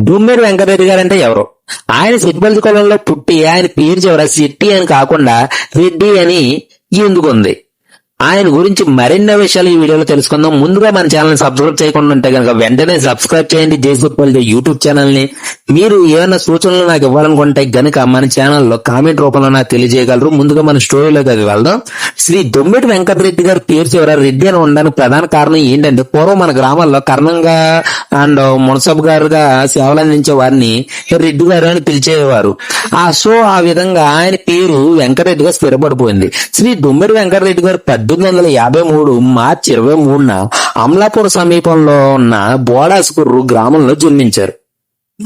దుమ్మెడి వెంకటరెడ్డి గారు అంటే ఎవరు? ఆయన సిట్టిపల్లి కులంలో పుట్టి ఆయన పేరు చివర సిట్టి అని కాకుండా రెడ్డి అని ఎందుకుంది? ఆయన గురించి మరిన్ని విషయాలు ఈ వీడియోలో తెలుసుకుందాం. ముందుగా మన ఛానల్ సబ్స్క్రైబ్ చేయకుండా ఉంటే కనుక వెంటనే సబ్స్క్రైబ్ చేయండి. జేసూపల్లి యూట్యూబ్ ఛానల్ని మీరు ఏమైనా సూచనలు నాకు ఇవ్వాలనుకుంటే గనుక మన ఛానల్లో కామెంట్ రూపంలో నాకు తెలియజేయగలరు. ముందుగా మన స్టోరీలోకి అది వెళ్దాం. శ్రీ దొమ్మిటి వెంకటరెడ్డి గారి పేరు చివర రెడ్డి అని ఉండడానికి ప్రధాన కారణం ఏంటంటే పూర్వం మన గ్రామాల్లో కర్ణంగా అండ్ మునసబ్ గారుగా సేవలు అందించే వారిని రెడ్డి గారు అని పిలిచేవారు. ఆ సో ఆ విధంగా ఆయన పేరు వెంకటరెడ్డిగా స్థిరపడిపోయింది. శ్రీ దొమ్మిడి వెంకటరెడ్డి గారు పెద్ద పద్దెనిమిది వందల యాభై మూడు మార్చి ఇరవై మూడున అమలాపూర్ సమీపంలో ఉన్న బోడాసుకుర్రు గ్రామంలో జన్మించారు.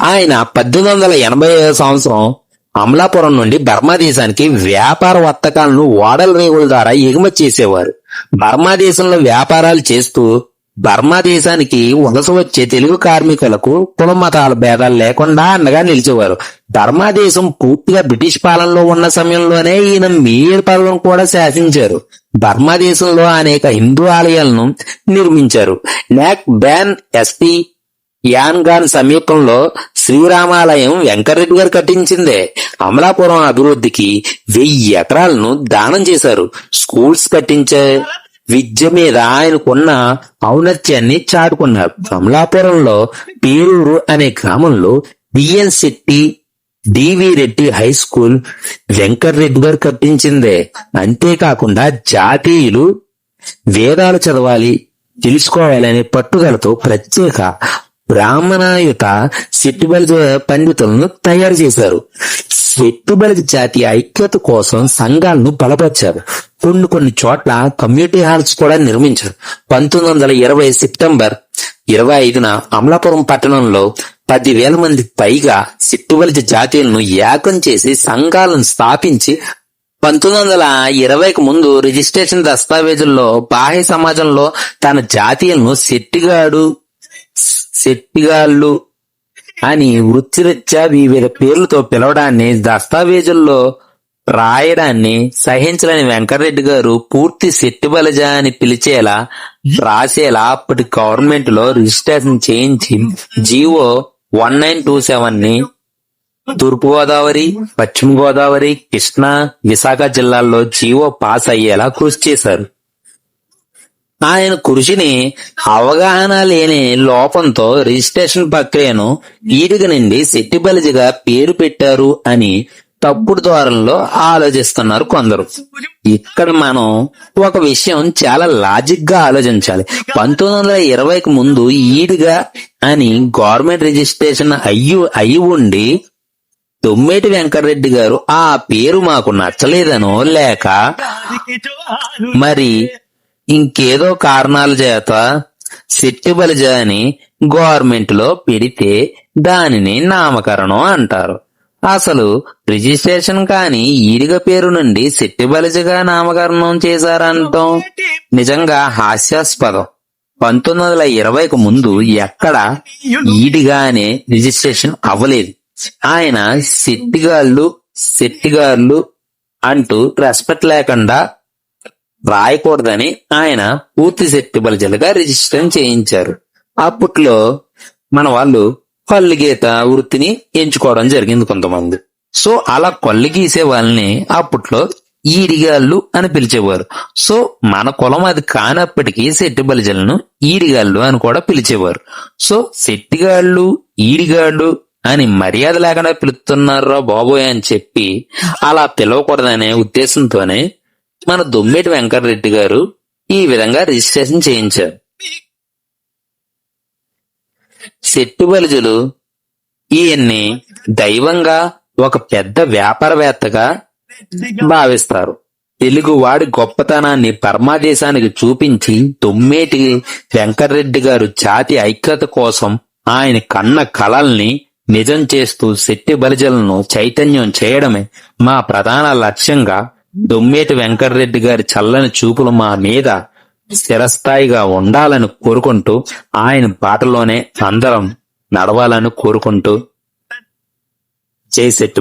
ఆయన పద్దెనిమిది వందల ఎనభై సంవత్సరం అమలాపురం నుండి బర్మా దేశానికి వ్యాపార వర్తకాలను ఓడల రేగుల ద్వారా ఎగుమతి చేసేవారు. బర్మా దేశంలో వ్యాపారాలు చేస్తూ బర్మా దేశానికి వలస వచ్చే తెలుగు కార్మికులకు కుల మతాల భేదాలు లేకుండా అండగా నిలిచేవారు. బర్మా దేశం పూర్తిగా బ్రిటిష్ పాలనలో ఉన్న సమయంలోనే ఈయన మీర్ పదవిని కూడా శాసించారు. బర్మా దేశంలో అనేక హిందూ ఆలయాలను నిర్మించారు. నాక్ బ్యాన్ ఎస్పీ యాన్గాన్ సమీపంలో శ్రీరామాలయం వెంకటరెడ్డి గారు కట్టించిందే. అమలాపురం అభివృద్ధికి వెయ్యి ఎకరాలను దానం చేశారు. స్కూల్స్ కట్టించే విద్య మీద ఆయనకున్న ఔన్నత్యాన్ని చాటుకున్నారు. అమలాపురంలో పేరూరు అనే గ్రామంలో B N Shetty D V Reddy high school Venkatareddy garu కట్టించిందే. అంతేకాకుండా జాతీయులు వేదాలు చదవాలి తెలుసుకోవాలనే పట్టుదలతో ప్రత్యేక బ్రాహ్మణాయుత సెట్టుబలి పండితులను తయారు చేశారు. సెట్టుబలి జాతి ఐక్యత కోసం సంఘాలను బలపరిచారు. కొన్ని కొన్ని చోట్ల కమ్యూనిటీ హాల్స్ కూడా నిర్మించారు. పంతొమ్మిది వందల ఇరవై సెప్టెంబర్ ఇరవై ఐదున అమలాపురం పట్టణంలో పదివేల మంది పైగా సిట్టువలజ జాతీయులను ఏకం చేసి సంఘాలను స్థాపించి పంతొమ్మిది వందల ఇరవైకి ముందు రిజిస్ట్రేషన్ దస్తావేజుల్లో బాహ్య సమాజంలో తన జాతీయులను శెట్టిగాడు. శెట్టిగాళ్ళు అని వృత్తిరీత్యా వివిధ పేర్లతో పిలవడాన్ని దస్తావేజుల్లో రాయడాన్ని సహించలేని వెంకటరెడ్డి గారు పూర్తి శెట్టిబలజ అని పిలిచేలా రాసేలా అప్పటి గవర్నమెంట్లో రిజిస్ట్రేషన్ చేయించి జీవో వన్ నైన్ టూ సెవెన్ని తూర్పు గోదావరి పశ్చిమ గోదావరి కృష్ణా విశాఖ జిల్లాల్లో జీవో పాస్ అయ్యేలా కృషి చేశారు. ఆయన కృషిని అవగాహన లేని లోపంతో రిజిస్ట్రేషన్ ప్రక్రియను ఈడుగ నుండి సెట్టిబలిజిగా పేరు పెట్టారు అని తప్పుడు ద్వారంలో ఆలోచిస్తున్నారు కొందరు. ఇక్కడ మనం ఒక విషయం చాలా లాజిక్గా ఆలోచించాలి. పంతొమ్మిది వందల ఇరవైకి ముందు ఈడుగా అని గవర్నమెంట్ రిజిస్ట్రేషన్ అయ్యి అయి ఉండి తొమ్మేటి వెంకటరెడ్డి గారు ఆ పేరు మాకు నచ్చలేదనో లేక మరి ఇంకేదో కారణాల చేత సెట్టిబలిజ అని గవర్నమెంట్లో పెడితే దానిని నామకరణం అంటారు. అసలు రిజిస్ట్రేషన్ కాని ఈడిగ పేరు నుండి శెట్టిబలిజగా నామకరణం చేశారంటాం. నిజంగా హాస్యాస్పదం. పంతొమ్మిది వందల ఇరవైకు ముందు ఎక్కడ ఈడిగానే రిజిస్ట్రేషన్ అవ్వలేదు. ఆయన శెట్టిగాళ్ళు శెట్టిగాళ్ళు అంటూ రెస్పెక్ట్ లేకుండా రాయకూడదని ఆయన పూర్తి శెట్టిబలిజలుగా రిజిస్ట్రేషన్ చేయించారు. అప్పట్లో మన వాళ్ళు కళ్ళు గీత వృత్తిని ఎంచుకోవడం జరిగింది కొంతమంది. సో అలా కళ్ళు గీసే వాళ్ళని అప్పట్లో ఈడిగాళ్ళు అని పిలిచేవారు. సో మన కులం అది కానప్పటికీ శెట్టి బలిజలను ఈడిగాళ్ళు అని కూడా పిలిచేవారు. సో శెట్టిగాళ్ళు ఈడిగాళ్ళు అని మర్యాద లేకుండా పిలుస్తున్నారా బాబోయ్ అని చెప్పి అలా పిలవకూడదనే ఉద్దేశంతోనే మన దొమ్మేటి వెంకటరెడ్డి గారు ఈ విధంగా రిజిస్ట్రేషన్ చేయించారు. సెట్టుబలిజులు ఈయన్ని దైవంగా ఒక పెద్ద వ్యాపారవేత్తగా భావిస్తారు. తెలుగువాడి గొప్పతనాన్ని పరమాదేశానికి చూపించి తొమ్మేటి వెంకటరెడ్డి గారు జాతి ఐక్యత కోసం ఆయన కన్న కలల్ని నిజం చేస్తూ శెట్టి బలిజలను చైతన్యం చేయడమే మా ప్రధాన లక్ష్యంగా దొమ్మేటి వెంకటరెడ్డి గారి చల్లని చూపులు మా మీద స్థిరస్థాయిగా ఉండాలని కోరుకుంటూ ఆయన బాటలోనే అందరం నడవాలని కోరుకుంటూ జై శెట్టి